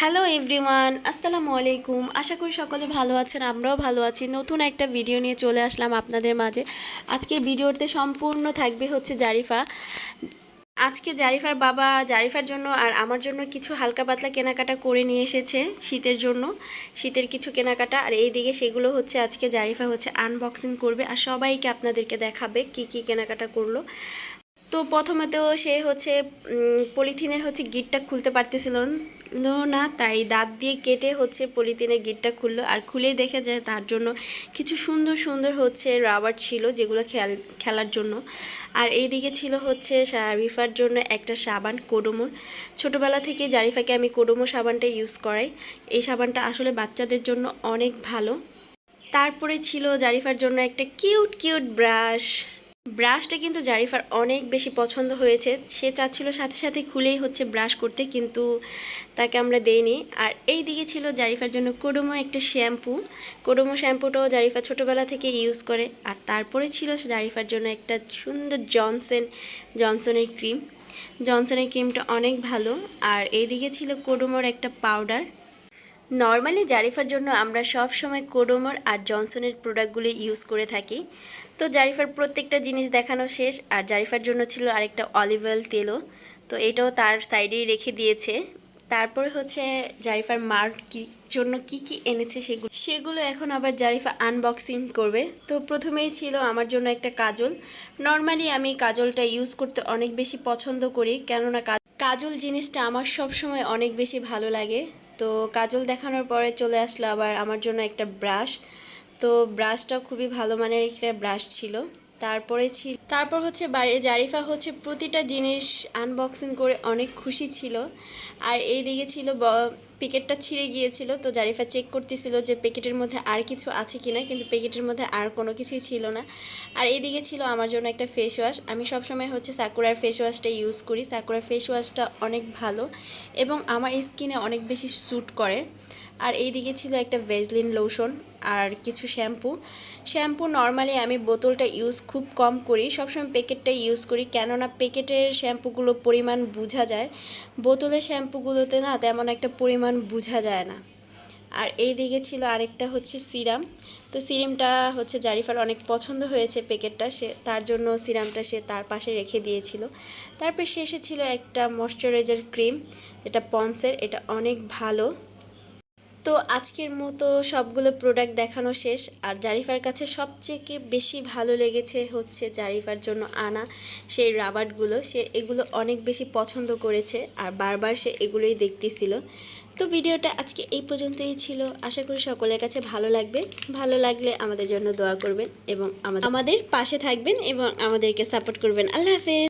Hello everyone আসসালামু আলাইকুম আশা করি সকলে ভালো আছেন, আমরাও ভালো আছি। নতুন একটা ভিডিও নিয়ে চলে আসলাম আপনাদের মাঝে। আজকের ভিডিওতে সম্পূর্ণ থাকবে হচ্ছে জারিফা। আজকে জারিফার বাবা জারিফার জন্য আর আমার জন্য কিছু হালকা পাতলা কেনাকাটা করে নিয়ে এসেছে শীতের জন্য। শীতের কিছু কেনাকাটা। আর এইদিকে সেগুলো হচ্ছে আজকে জারিফা হচ্ছে আনবক্সিং করবে। আর সবাইকে আপনাদেরকে দেখাবে কি কি কেনাকাটা করল। তো প্রথমে তো সে হচ্ছে পলিথিনের হচ্ছে গিটটা খুলতে পারতেছিল না তাই দাঁত দিয়ে কেটে হচ্ছে পলিথিনের গিটটা খুললো। আর খুলেই দেখে যায় তার জন্য কিছু সুন্দর সুন্দর হচ্ছে রাবার ছিল যেগুলো খেয়াল, খেলার জন্য। আর এইদিকে ছিল হচ্ছে জারিফার জন্য একটা সাবান কোডোমোর ছোটোবেলা থেকে জারিফাকে আমি কোডোমো সাবানটা ইউজ করাই। এই সাবানটা আসলে বাচ্চাদের জন্য অনেক ভালো। তারপরে ছিল জারিফার জন্য একটা কিউট কিউট ব্রাশ ব্রাশটা কিন্তু জারিফার অনেক বেশি পছন্দ হয়েছে। সে চাচ্ছিল সাথে সাথে খুলেই হচ্ছে ব্রাশ করতে, কিন্তু তাকে আমরা দেইনি। আর এই দিকে ছিল জারিফার জন্য কোডোমো একটা শ্যাম্পু। কোডোমো শ্যাম্পুটাও জারিফা ছোটোবেলা থেকে ইউজ করে। আর তারপরে ছিল জারিফার জন্য একটা সুন্দর জনসন, জনসনের ক্রিম। জনসনের ক্রিমটা অনেক ভালো। আর এইদিকে ছিল কোডোমোর একটা পাউডার। নর্মালি জারিফার জন্য আমরা সব সময় কোডোমোর আর জনসনের প্রোডাক্টগুলি ইউজ করে থাকি। তো জারিফার প্রত্যেকটা জিনিস দেখানো শেষ, আর জারিফার জন্য ছিল আরেকটা অলিভ অয়েল তেলও। তো এটাও তার সাইডেই রেখে দিয়েছে। তারপরে হচ্ছে জারিফার মার কি, জন্য কি কি এনেছে সেগুলো সেগুলো এখন আবার জারিফা আনবক্সিং করবে। তো প্রথমেই ছিল আমার জন্য একটা কাজল। নর্মালি আমি কাজলটা ইউজ করতে অনেক বেশি পছন্দ করি, কেননা কাজল জিনিসটা আমার সব সময় অনেক বেশি ভালো লাগে। তো কাজল দেখানোর পরে চলে আসলো আবার আমার জন্য একটা ব্রাশ তো ব্রাশটা খুবই ভালো মানের একটা ব্রাশ ছিল। তারপরে ছিল, তারপর হচ্ছে বাড়ি, জারিফা হচ্ছে প্রতিটা জিনিস আনবক্সিং করে অনেক খুশি ছিল। আর এই দিকে ছিল প্যাকেটটা ছিঁড়ে গিয়েছিল, তো জারিফা চেক করতেছিল যে প্যাকেটের মধ্যে আর কিছু আছে কিনা, কিন্তু প্যাকেটের মধ্যে আর কোনো কিছুই ছিল না। আর এইদিকে ছিল আমার জন্য একটা ফেস ওয়াশ আমি সবসময় হচ্ছে সাকুরার ফেস ওয়াশটা ইউজ করি। সাকুরার ফেস ওয়াশটা অনেক ভালো এবং আমার স্কিনে অনেক বেশি স্যুট করে। আর এইদিকে ছিল একটা ভেজলিন লোশন আর কিছু শ্যাম্পু। শ্যাম্পু নর্মালি আমি বোতলটা ইউজ খুব কম করি। সবসময় প্যাকেটটা ইউজ করি। কেননা প্যাকেটের শ্যাম্পুগুলো পরিমাণ বোঝা যায়। বোতলের শ্যাম্পুগুলোতে না তেমন একটা পরিমাণ বোঝা যায় না। আর এই দিকে ছিল আরেকটা হচ্ছে সিরাম। তো সিরামটা হচ্ছে জারিফার অনেক পছন্দ হয়েছে প্যাকেটটা সে তার জন্য সিরামটা সে তার পাশে রেখে দিয়েছিল। তারপর শেষে ছিল একটা ময়শ্চারাইজার ক্রিম যেটা পন্সের। এটা অনেক ভালো। তো আজকের মতো সবগুলো প্রোডাক্ট দেখানো শেষ। আর জারিফার কাছে সবচেয়ে বেশি ভালো লেগেছে হচ্ছে জারিফার জন্য আনা সেই রাবারগুলো সে এগুলো অনেক বেশি পছন্দ করেছে আর বারবার সে এগুলোই দেখতেছিল। তো ভিডিওটা আজকে এই পর্যন্তই ছিল। আশা করি সকলের কাছে ভালো লাগবে। ভালো লাগলে আমাদের জন্য দোয়া করবেন এবং আমাদের পাশে থাকবেন এবং আমাদেরকে সাপোর্ট করবেন। আল্লাহ হাফেজ।